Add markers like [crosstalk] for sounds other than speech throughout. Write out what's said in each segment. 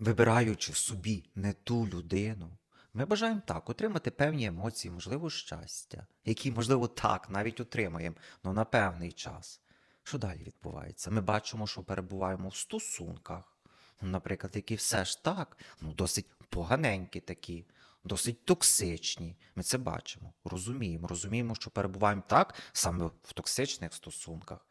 Вибираючи собі не ту людину, ми бажаємо так отримати певні емоції, можливо, щастя, які, можливо, так навіть отримаємо, але на певний час. Що далі відбувається? Ми бачимо, що перебуваємо в стосунках, ну, наприклад, які все ж так, ну, досить поганенькі такі, досить токсичні. Ми це бачимо, розуміємо, розуміємо, що перебуваємо так саме в токсичних стосунках.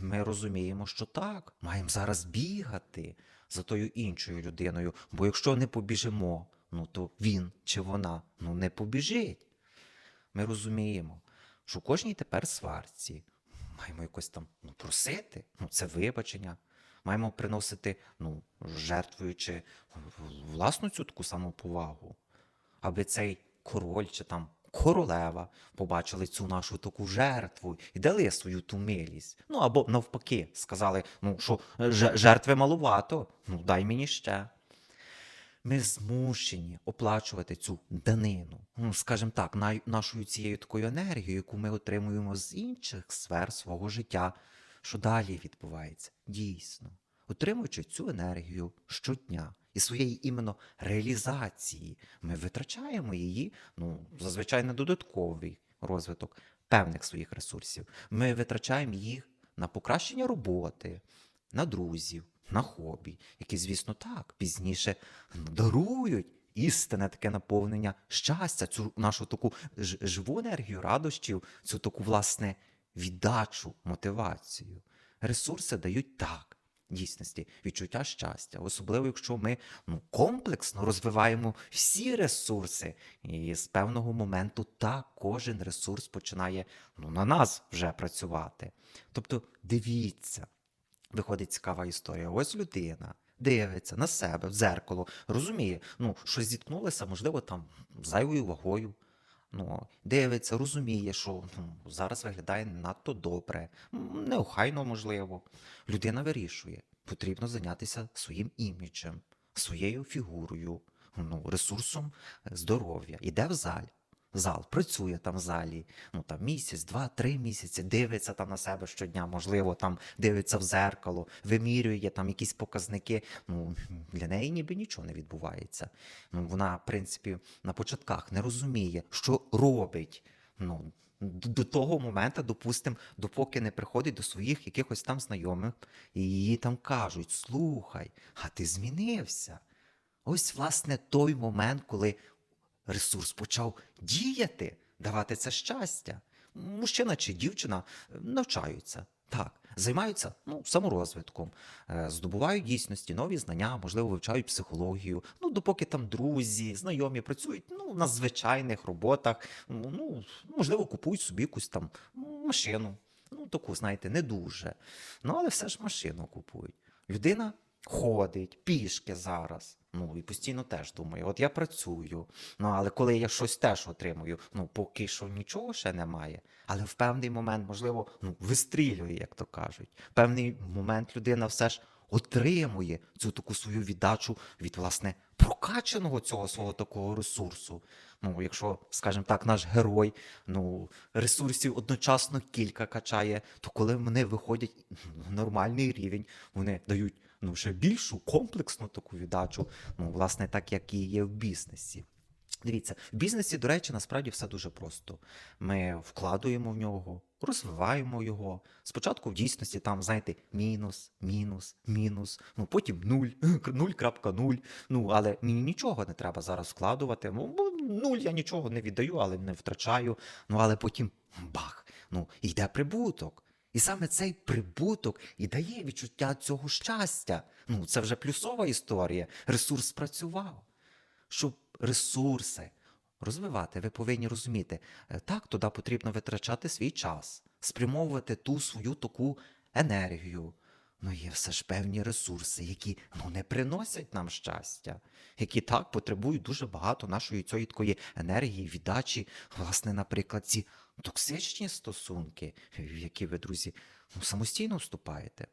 Ми розуміємо, що так, маємо зараз бігати за тою іншою людиною, бо якщо не побіжимо, ну то він чи вона ну не побіжить. Ми розуміємо, що кожній тепер сварці маємо якось там ну, просити, ну це вибачення. Маємо приносити, ну, жертвуючи власну цю таку самоповагу, аби цей король чи там королева побачили цю нашу таку жертву і дали свою ту милість. Ну або навпаки, сказали, ну що жертви малувато, ну дай мені ще. Ми змушені оплачувати цю данину, ну, скажімо так, най- нашою цією такою енергією, яку ми отримуємо з інших сфер свого життя. Що далі відбувається? Дійсно, отримуючи цю енергію щодня і своєї іменно реалізації, ми витрачаємо її, ну, зазвичай на додатковий розвиток певних своїх ресурсів. Ми витрачаємо їх на покращення роботи, на друзів, на хобі, які, звісно, так, пізніше дарують істинне таке наповнення щастя, цю нашу таку живу енергію радощів, цю таку, власне, віддачу, мотивацію. Ресурси дають так. Дійсності, відчуття щастя, особливо якщо ми ну, комплексно розвиваємо всі ресурси, і з певного моменту так кожен ресурс починає ну, на нас вже працювати. Тобто, дивіться, виходить цікава історія. Ось людина дивиться на себе в дзеркало, розуміє, ну, що зіткнулася, можливо, там зайвою вагою. Ну, дивиться, розуміє, що ну, зараз виглядає надто добре, неохайно, можливо. Людина вирішує, потрібно зайнятися своїм іміджем, своєю фігурою, ну, ресурсом е, здоров'я. Іде в зал. Зал працює там в залі, ну там місяць, два, три місяці, дивиться там на себе щодня, можливо, там дивиться в зеркало, вимірює там якісь показники. Ну для неї ніби нічого не відбувається. Ну вона, в принципі, на початках не розуміє, що робить. Ну до того моменту, допустимо, допоки не приходить до своїх якихось там знайомих, і їй там кажуть: слухай, а ти змінився. Ось, власне, той момент, коли ресурс почав діяти, давати це щастя. Мужчина чи дівчина е, навчаються. Так, займаються ну, саморозвитком, е, здобувають дійсності, нові знання, можливо, вивчають психологію. Ну, допоки там друзі, знайомі працюють ну, на звичайних роботах, ну, можливо, купують собі якусь там машину. Ну, таку, знаєте, не дуже. Ну, але все ж машину купують. Людина ходить пішки зараз. Ну і постійно теж думає, от я працюю. Ну але коли я щось теж отримую, ну поки що нічого ще немає. Але в певний момент, можливо, ну вистрілює, як то кажуть. В певний момент людина все ж отримує цю таку свою віддачу від власне прокачаного цього свого такого ресурсу. Ну, якщо, скажімо так, наш герой ну, ресурсів одночасно кілька качає, то коли вони виходять на нормальний рівень, вони дають ну, ще більшу комплексну таку віддачу, ну, власне, так як і є в бізнесі. Дивіться, в бізнесі, до речі, насправді все дуже просто. Ми вкладуємо в нього, розвиваємо його. Спочатку в дійсності там, знаєте, мінус, мінус, мінус, ну потім нуль, [laughs] 0.0. Ну, але мені нічого не треба зараз вкладувати. Ну, нуль я нічого не віддаю, але не втрачаю. Ну, але потім бах, ну, йде прибуток. І саме цей прибуток і дає відчуття цього щастя. Ну, це вже плюсова історія. Ресурс спрацював щоб ресурси розвивати, ви повинні розуміти, е, так, туди потрібно витрачати свій час, спрямовувати ту свою таку енергію. Ну, є все ж певні ресурси, які ну, не приносять нам щастя, які так потребують дуже багато нашої цієї такої енергії, віддачі. Власне, наприклад, ці токсичні стосунки, в які ви, друзі, ну, самостійно вступаєте.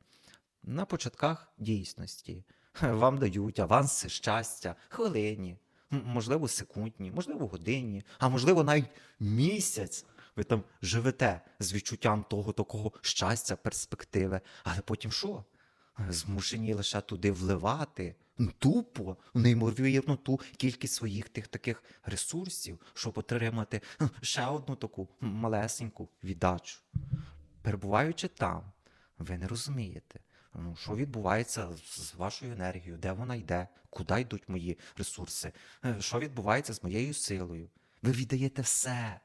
На початках дійсності [laughs] вам дають аванси щастя, хвилині, можливо, секундні, можливо, годинні, а можливо, навіть місяць. Ви там живете з відчуттям того такого щастя, перспективи. Але потім що? змушені лише туди вливати тупо, неймовірно ту кількість своїх тих таких ресурсів, щоб отримати ще одну таку малесеньку віддачу. Перебуваючи там, ви не розумієте, ну, що відбувається з вашою енергією, де вона йде, куди йдуть мої ресурси, е, що відбувається з моєю силою. Ви віддаєте все,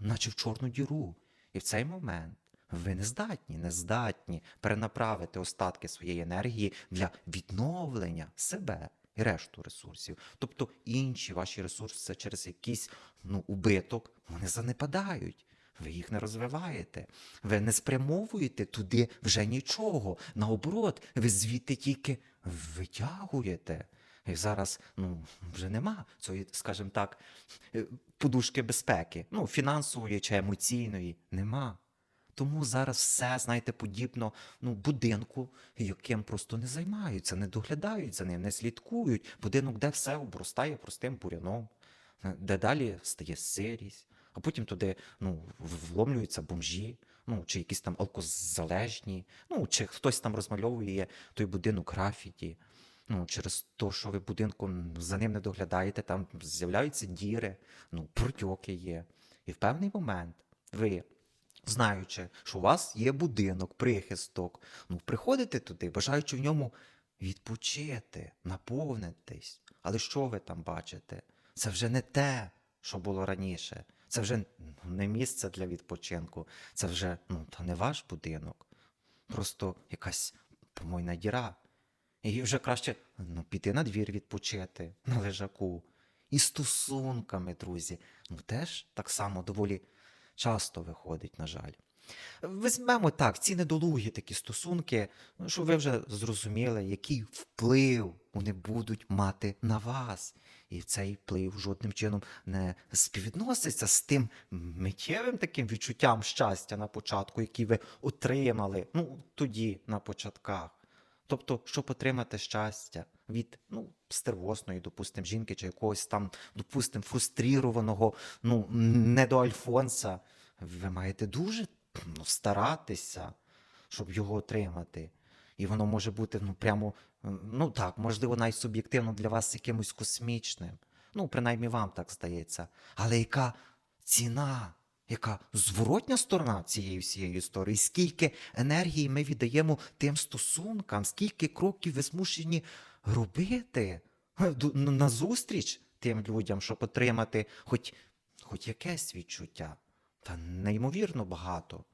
наче в чорну діру. І в цей момент ви не здатні, не здатні перенаправити остатки своєї енергії для відновлення себе і решту ресурсів. Тобто інші ваші ресурси через якийсь ну, убиток вони занепадають. Ви їх не розвиваєте, ви не спрямовуєте туди вже нічого. Наоборот, ви звідти тільки витягуєте. І зараз ну, вже нема цієї, скажімо так, е, подушки безпеки. Ну, фінансової чи емоційної нема. Тому зараз все, знаєте, подібно ну, будинку, яким просто не займаються, не доглядають за ним, не слідкують. Будинок, де все обростає простим буряном, е, де далі стає сирість, а потім туди ну, вломлюються бомжі, ну, чи якісь там алкозалежні, ну, чи хтось там розмальовує той будинок графіті. Ну, через те, що ви будинком за ним не доглядаєте, там з'являються діри, ну, протьоки є. І в певний момент ви знаючи, що у вас є будинок, прихисток, ну приходите туди, бажаючи в ньому відпочити, наповнитись. Але що ви там бачите? Це вже не те, що було раніше. Це вже не місце для відпочинку. Це вже ну, та не ваш будинок. Просто якась помойна діра. І вже краще ну, піти на двір відпочити, на лежаку. І стосунками, друзі, ну теж так само доволі часто виходить, на жаль. Візьмемо так, ці недолугі такі стосунки, ну, щоб ви вже зрозуміли, який вплив вони будуть мати на вас. І цей вплив жодним чином не співвідноситься з тим миттєвим таким відчуттям щастя на початку, який ви отримали ну, тоді, на початках. Тобто, щоб отримати щастя від ну, стервозної, допустим, жінки чи якогось там, допустим, фрустрірованого, ну, не до Альфонса, ви маєте дуже ну, старатися, щоб його отримати. І воно може бути ну, прямо, ну так, можливо, навіть суб'єктивно для вас якимось космічним. Ну, принаймні вам так здається. Але яка ціна, яка зворотня сторона цієї всієї історії? Скільки енергії ми віддаємо тим стосункам, скільки кроків ви змушені робити е, назустріч тим людям, щоб отримати хоч, хоч якесь відчуття? Та неймовірно багато.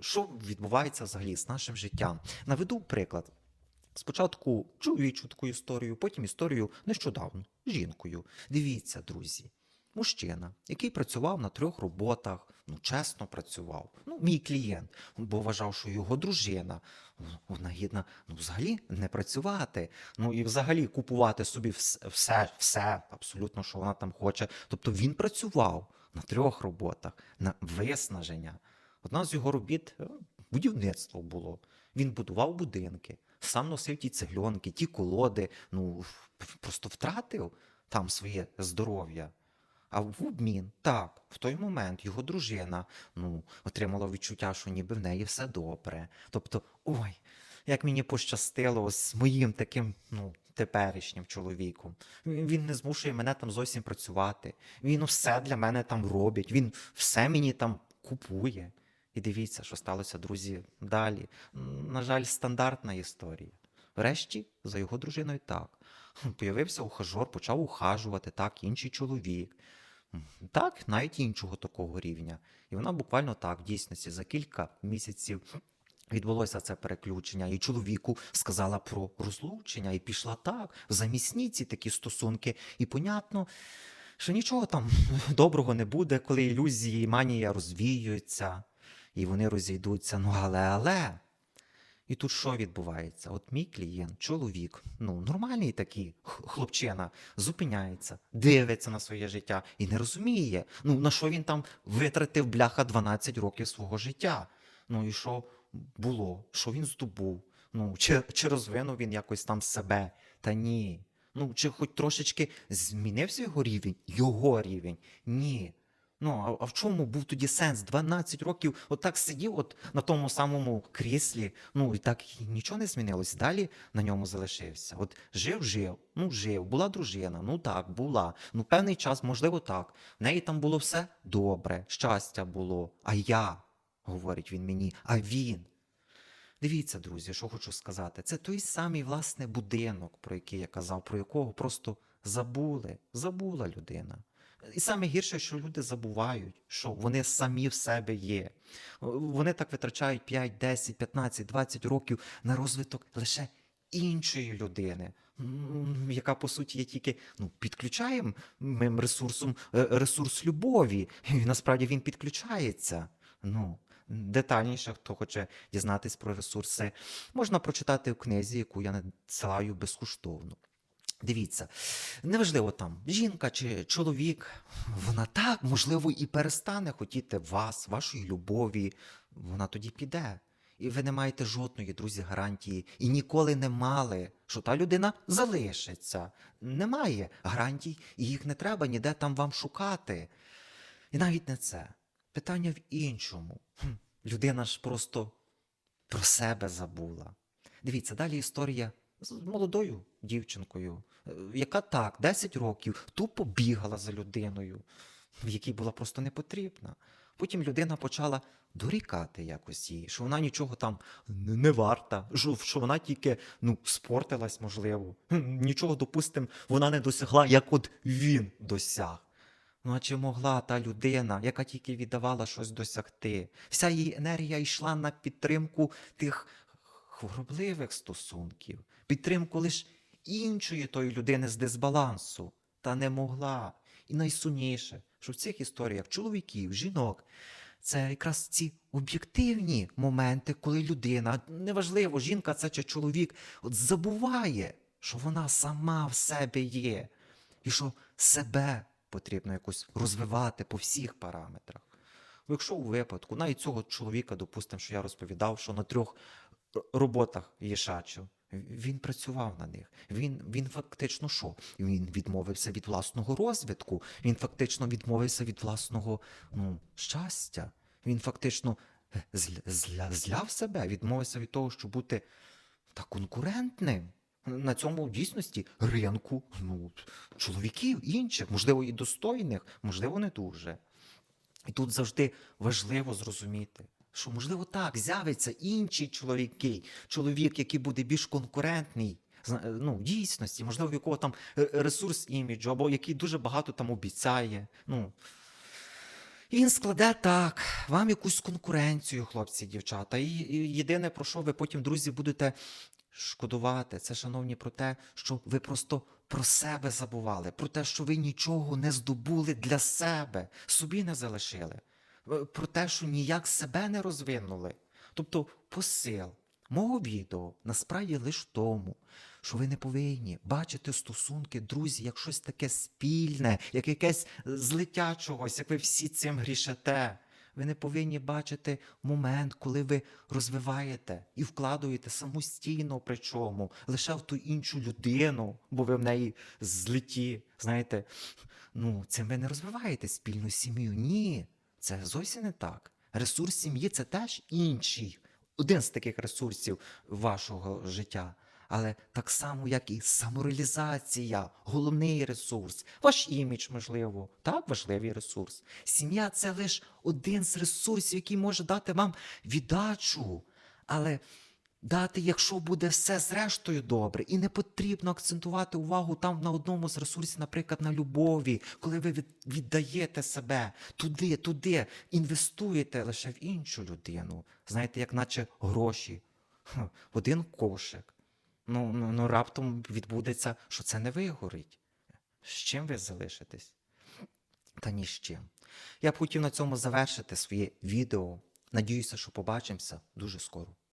Що відбувається взагалі з нашим життям? Наведу приклад. Спочатку чоловічу таку історію, потім історію нещодавно жінкою. Дивіться, друзі, мужчина, який працював на трьох роботах, ну чесно працював. Ну, мій клієнт, бо вважав, що його дружина, ну, вона гідна ну, взагалі не працювати. Ну і взагалі купувати собі вс- все, все, абсолютно, що вона там хоче. Тобто він працював на трьох роботах, на виснаження. Одна з його робіт е, будівництво було. Він будував будинки, сам носив ті цегльонки, ті колоди, ну просто втратив там своє здоров'я. А в обмін, так, в той момент його дружина ну, отримала відчуття, що ніби в неї все добре. Тобто, ой, як мені пощастило з моїм таким ну, теперішнім чоловіком. Він не змушує мене там зовсім працювати. Він все для мене там робить, він все мені там купує. І дивіться, що сталося, друзі, далі. На жаль, стандартна історія. Врешті, за його дружиною так. Появився ухажор, почав ухажувати, так, інший чоловік. Так, навіть іншого такого рівня. І вона буквально так, в дійсності, за кілька місяців відбулося це переключення, і чоловіку сказала про розлучення, і пішла так, в замісні ці такі стосунки. І понятно, що нічого там [laughs] доброго не буде, коли ілюзії і манія розвіюються, і вони розійдуться. Ну, але, але. І тут що відбувається? От мій клієнт, чоловік, ну нормальний такий хлопчина, зупиняється, дивиться на своє життя і не розуміє, ну на що він там витратив бляха 12 років свого життя. Ну і що було, що він здобув? Ну, чи, чи розвинув він якось там себе? Та ні. Ну, чи хоч трошечки змінився його рівень? Його рівень? Ні. Ну, а, а в чому був тоді сенс? 12 років отак сидів от на тому самому кріслі, ну і так нічого не змінилось. Далі на ньому залишився. От жив, жив, ну жив, була дружина, ну так, була. Ну, певний час, можливо, так. В неї там було все добре, щастя було. А я, говорить він мені, а він. Дивіться, друзі, що хочу сказати. Це той самий власне будинок, про який я казав, про якого просто забули, забула людина. І саме гірше, що люди забувають, що вони самі в себе є. Вони так витрачають 5, 10, 15, 20 років на розвиток лише іншої людини, яка по суті є тільки ну, підключаємо ми ресурсом е, ресурс любові. І насправді він підключається. Ну, детальніше, хто хоче дізнатись про ресурси, можна прочитати в книзі, яку я надсилаю безкоштовно. Дивіться, неважливо там, жінка чи чоловік, вона так, можливо, і перестане хотіти вас, вашої любові, вона тоді піде. І ви не маєте жодної, друзі, гарантії, і ніколи не мали, що та людина залишиться. Немає гарантій, і їх не треба ніде там вам шукати. І навіть не це. Питання в іншому. Хм, людина ж просто про себе забула. Дивіться, далі історія з молодою дівчинкою, яка так, 10 років тупо бігала за людиною, в якій була просто не потрібна. Потім людина почала дорікати якось їй, що вона нічого там не варта, що вона тільки ну, спортилась, можливо. Нічого, допустим, вона не досягла, як от він досяг. Ну, а чи могла та людина, яка тільки віддавала щось досягти? Вся її енергія йшла на підтримку тих хворобливих стосунків, підтримку лише іншої тої людини з дисбалансу, та не могла. І найсумніше, що в цих історіях чоловіків, жінок, це якраз ці об'єктивні моменти, коли людина, неважливо, жінка це чи чоловік, от забуває, що вона сама в себе є, і що себе потрібно якось розвивати по всіх параметрах. Якщо у випадку, навіть цього чоловіка, допустимо, що я розповідав, що на трьох роботах їшачив, він працював на них. Він, він фактично що? Він відмовився від власного розвитку, він фактично відмовився від власного ну, щастя. Він фактично е, зля, зля, зляв себе, відмовився від того, щоб бути та конкурентним. На цьому в дійсності ринку ну, чоловіків інших, можливо, і достойних, можливо, не дуже. І тут завжди важливо зрозуміти, що, можливо, так, з'явиться інший чоловіки, чоловік, який буде більш конкурентний. Ну, дійсності, можливо, в якого там е, ресурс іміджу, або який дуже багато там обіцяє. Ну, і він складе так, вам якусь конкуренцію, хлопці, дівчата. І, і єдине, про що ви потім, друзі, будете шкодувати, це, шановні, про те, що ви просто про себе забували, про те, що ви нічого не здобули для себе, собі не залишили, е, про те, що ніяк себе не розвинули. Тобто посил мого відео насправді лише тому, що ви не повинні бачити стосунки, друзі, як щось таке спільне, як якесь злиття чогось, як ви всі цим грішите. Ви не повинні бачити момент, коли ви розвиваєте і вкладуєте самостійно, причому лише в ту іншу людину, бо ви в неї злиті. Знаєте, ну цим ви не розвиваєте спільну сім'ю. Ні, це зовсім не так. Ресурс сім'ї це теж інший, один з таких ресурсів вашого життя. Але так само, як і самореалізація, головний ресурс, ваш імідж, можливо, так важливий ресурс. Сім'я це лише один з ресурсів, який може дати вам віддачу. Але дати, якщо буде все зрештою добре, і не потрібно акцентувати увагу там на одному з ресурсів, наприклад, на любові, коли ви віддаєте себе туди, туди, інвестуєте лише в іншу людину. Знаєте, як наче гроші. Один кошик. Ну, ну, ну раптом відбудеться, що це не вигорить. З чим ви залишитесь? Та ні з чим. Я б хотів на цьому завершити своє відео. Надіюся, що побачимося дуже скоро.